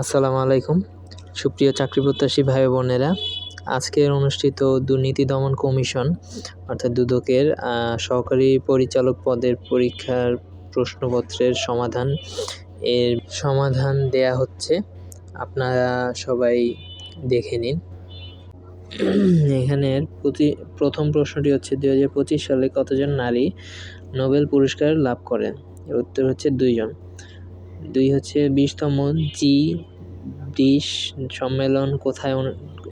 আসসালামু আলাইকুম। সুপ্রিয় চাকরি প্রত্যাশী ভাই বোনেরা, আজকের অনুষ্ঠিত দুর্নীতি দমন কমিশন, অর্থাৎ দুদকের সহকারী পরিচালক পদের পরীক্ষার প্রশ্নপত্রের সমাধান, এর সমাধান দেয়া হচ্ছে। আপনারা সবাই দেখে নিন। এখানের প্রতি, প্রথম প্রশ্নটি হচ্ছে দু হাজার পঁচিশ সালে কতজন নারী নোবেল পুরস্কার লাভ করেন? এর উত্তর হচ্ছে দুইজন। দুই হচ্ছে বিশতম জি বিশ সম্মেলন কোথায়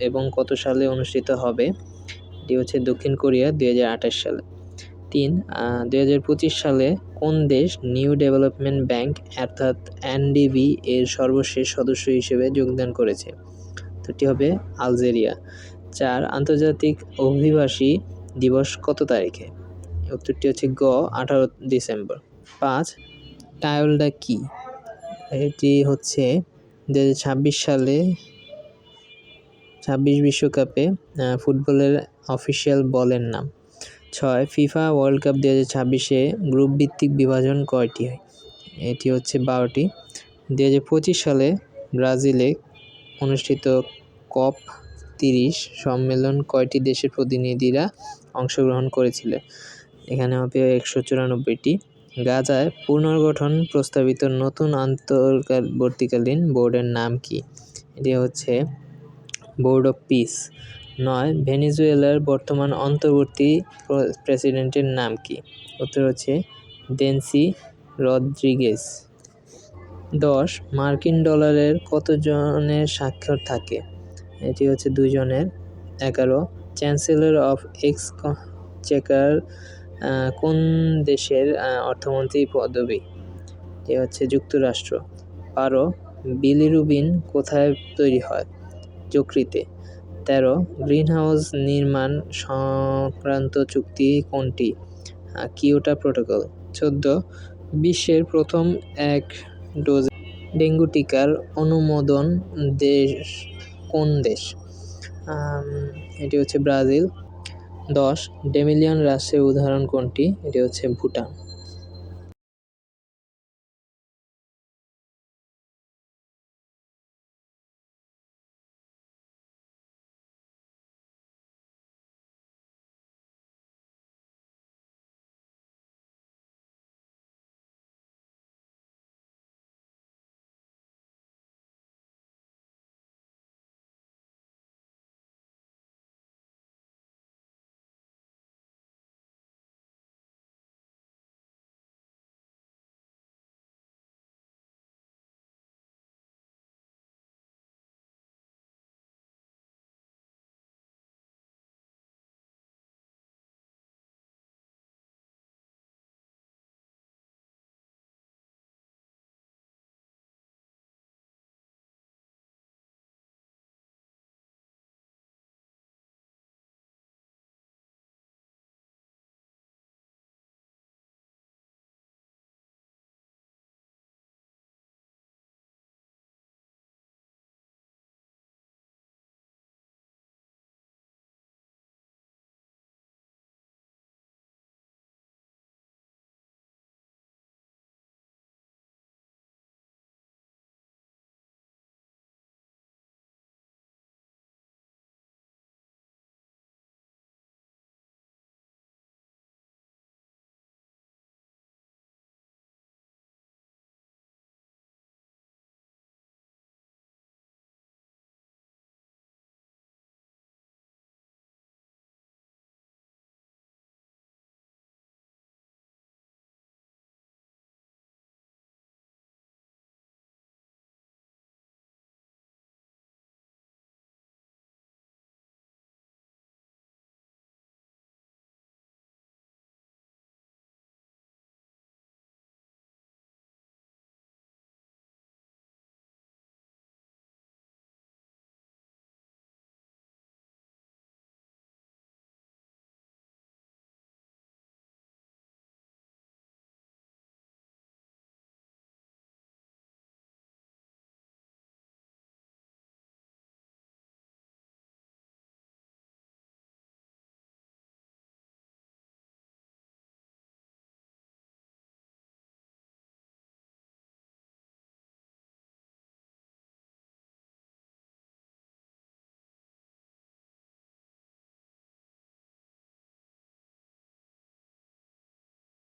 এবং কত সালে অনুষ্ঠিত হবে? এটি হচ্ছে দক্ষিণ কোরিয়া দুই হাজার আঠাশ সালে। তিন দুই সালে কোন দেশ নিউ ডেভেলপমেন্ট ব্যাংক অর্থাৎ এনডিবি এর সর্বশেষ সদস্য হিসেবে যোগদান করেছে? এটি হবে আলজেরিয়া। চার, আন্তর্জাতিক অভিবাসী দিবস কত তারিখে? উত্তরটি হচ্ছে গ, আঠারো ডিসেম্বর। পাঁচ, টায়োলডা কী? এটি হচ্ছে দু ছাব্বিশ সালে ছাব্বিশ বিশ্বকাপে ফুটবলের অফিসিয়াল বলের নাম। ছয়, ফিফা ওয়ার্ল্ড কাপ দু হাজার ছাব্বিশে গ্রুপ ভিত্তিক বিভাজন কয়টি হয়? এটি হচ্ছে বারোটি। দু হাজার পঁচিশ সালে ব্রাজিলে অনুষ্ঠিত কপ তিরিশ সম্মেলন কয়টি দেশের প্রতিনিধিরা অংশগ্রহণ করেছিল? এখানে হবে একশো চুরানব্বইটি। গাজায় পুনর্গঠন প্রস্তাবিত নতুন আন্তর্বর্তীকালীন বোর্ডের নাম কি? এটি হচ্ছে বোর্ড অফ পিস। নয়, ভেনিজুয়েলার বর্তমান অন্তর্বর্তী প্রেসিডেন্টের নাম কি? উত্তর হচ্ছে ডেন্সি রদ্রিগেস দশ, মার্কিন ডলারের কতজনের স্বাক্ষর থাকে? এটি হচ্ছে দুজনের এগারো, চ্যান্সেলর অফ এক্স, চেকার কোন দেশের অর্থমন্ত্রী পদবী? এ হচ্ছে যুক্তরাষ্ট্র। বারো, বিলিরুবিন কোথায় তৈরি হয়? যকৃতে। তেরো, গ্রিনহাউস নির্মাণ সংক্রান্ত চুক্তি কোনটি? Kyoto protocol. চোদ্দ, বিশ্বের প্রথম এক ডোজ ডেঙ্গু টিকার অনুমোদন দেশ কোন দেশ? এটি হচ্ছে ব্রাজিল। দশ ডেমিলিয়ন রাষ্ট্রের উদাহরণ কোনটি? এটি হচ্ছে ভুটান।